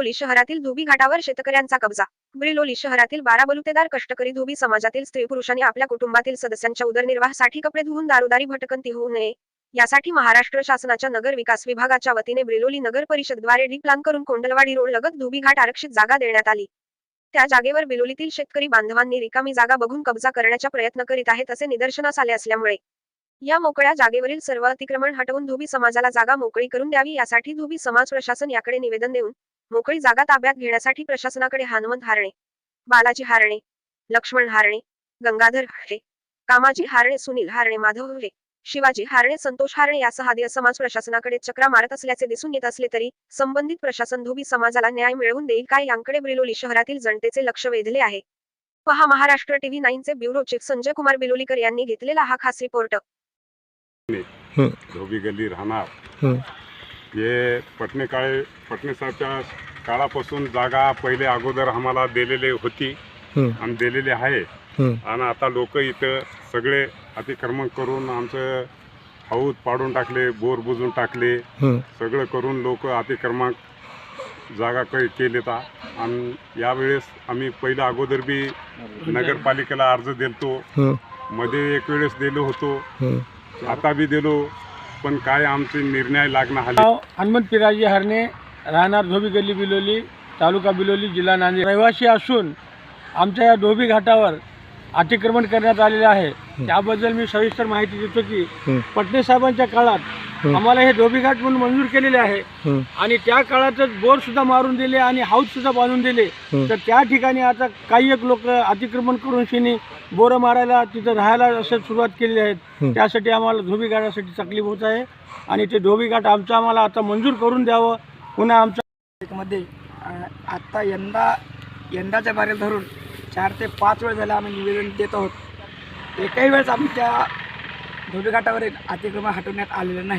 बिलोली शहरातील धोबी घाटावर शेतकऱ्यांचा कब्जा. ब्रिलोली शहरातील बारा बलुतेदार कष्टकरी धोबी समाजातील स्त्री पुरुषांनी आपल्या कुटुंबातील सदस्यांच्या उदरनिर्वाहासाठी कपडे धुवून दारोदारी भटकंती होऊ नये. यासाठी महाराष्ट्र शासनाच्या नगर विकास विभागाच्या वतीने ब्रिलोली नगर परिषदद्वारे डी प्लान करून कोंडलवाडी रोड लगत धोबी घाट आरक्षित जागा देण्यात आली. त्या जागेवर बिलोलीतील शेतकरी बांधवांनी रिकामी जागा बघून कब्जा करण्याचा प्रयत्न करीत आहेत असे निदर्शनास आले असल्यामुळे या मोकळ्या जागेवरील सर्व अतिक्रमण हटवून धोबी समाजाला जागा मोकळी करून द्यावी यासाठी धोबी समाज प्रशासन याकडे निवेदन देऊन मोकळी जागा ताब्यात घेण्यासाठी प्रशासनाकडे हनुमंत हारणे बालाजी हारणे लक्ष्मण हारणे गंगाधर हारणे कामाजी हारणे सुनील हारणे माधव हरे शिवाजी हारणे संतोष हारणे यासह आदी समाज प्रशासनाकडे चक्रा मारत असल्याचे दिसून येत असले तरी संबंधित प्रशासन धोबी समाजाला न्याय मिळवून देईल काय यांकडे बिलोली शहरातील जनतेचे लक्ष वेधले आहे. पहा महाराष्ट्र टीव्ही नाईनचे ब्युरो चीफ संजय कुमार बिलोलीकर यांनी घेतलेला हा खास रिपोर्ट. धोबी गल्ली राहणार. हं. हे पटणे काळे पटणे साहेबच्या काळापासून जागा पहिले अगोदर आम्हाला दिलेली होती आणि दिलेली आहे. आणि आता लोक इथं सगळे अतिक्रमण करून आमचं हौद पाडून टाकले बोर बुजून टाकले. सगळं करून लोक अतिक्रमण जागा कै केलेत. आणि यावेळेस आम्ही पहिलं अगोदर बी नगरपालिकेला अर्ज दिलतो. मध्ये एक वेळेस दिलो होतो. आता बी दिलो पण काय आमचे निर्णय लागणार आले नाव हनुमंत पिराजी हरणे राहणार धोबी गल्ली बिलोली तालुका बिलोली जिल्हा नांदेड. रहिवासी असून आमच्या या धोबी घाटावर अतिक्रमण करण्यात आलेले आहे त्याबद्दल मी सविस्तर माहिती देतो की. पटणे साहेबांच्या काळात. आम्हाला हे धोबी घाट म्हणून मंजूर केलेले आहे आणि त्या काळातच बोर सुद्धा मारून दिले आणि हाऊस सुद्धा बांधून दिले. तर त्या ठिकाणी आता काही एक लोक अतिक्रमण करून शिनी बोरं मारायला तिथं राहायला असं सुरुवात केलेली आहेत हं. त्यासाठी आम्हाला धोबी घाटासाठी तकलीफ होत आहे आणि ते धोबी घाट आमचं आम्हाला आता मंजूर करून द्यावं पुन्हा आमचं मध्ये आत्ता यंदा यंदाच्या बारेला धरून चार ते पाच वेळ झालं आम्ही निवेदन देत आहोत. एकही वेळेस आमच्या धोबीघाटावरील अतिक्रमण हटवण्यात आलेलं नाही.